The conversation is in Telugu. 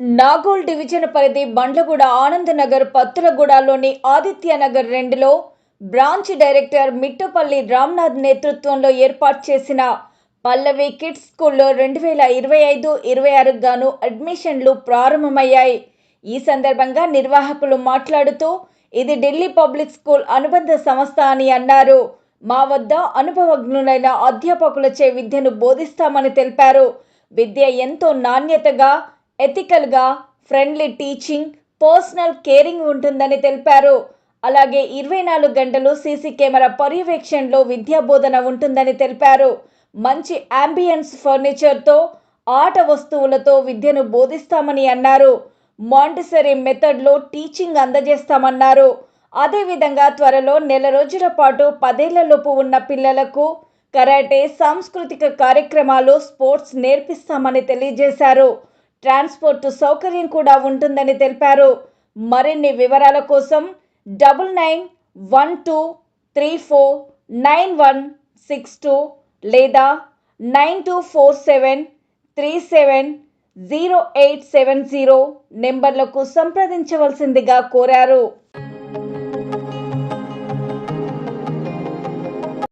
నాగోల్ డివిజన్ పరిధి బండ్లగూడ ఆనందనగర్ పత్తులగూడలోని ఆదిత్య నగర్ రెండులో బ్రాంచ్ డైరెక్టర్ మిట్టపల్లి రామ్నాథ్ నేతృత్వంలో ఏర్పాటు చేసిన పల్లవి కిడ్స్ స్కూల్లో రెండు వేల ఇరవై ఐదు ఇరవై ఆరుకు గాను అడ్మిషన్లు ప్రారంభమయ్యాయి. ఈ సందర్భంగా నిర్వాహకులు మాట్లాడుతూ ఇది ఢిల్లీ పబ్లిక్ స్కూల్ అనుబంధ సంస్థ అని అన్నారు. మా వద్ద అనుభవజ్ఞులైన అధ్యాపకులచే విద్యను బోధిస్తామని తెలిపారు. విద్య ఎంతో నాణ్యతగా ఎథికల్గా ఫ్రెండ్లీ టీచింగ్ పర్సనల్ కేరింగ్ ఉంటుందని తెలిపారు. అలాగే ఇరవై నాలుగు గంటలు సీసీ కెమెరా పర్యవేక్షణలో విద్యా బోధన ఉంటుందని తెలిపారు. మంచి అంబియన్స్ ఫర్నిచర్తో ఆట వస్తువులతో విద్యను బోధిస్తామని అన్నారు. మాంటిసరీ మెథడ్లో టీచింగ్ అందజేస్తామన్నారు. అదేవిధంగా త్వరలో నెల రోజుల పాటు పదేళ్ళలోపు ఉన్న పిల్లలకు కరాటే సాంస్కృతిక కార్యక్రమాలు స్పోర్ట్స్ నేర్పిస్తామని తెలియజేశారు. ట్రాన్స్పోర్ట్ సౌకర్యం కూడా ఉంటుందని తెలిపారు. మరిన్ని వివరాల కోసం double nine one two three four nine one six two లేదా nine two four seven three seven zero eight seven zero నెంబర్లకు సంప్రదించవలసిందిగా కోరారు.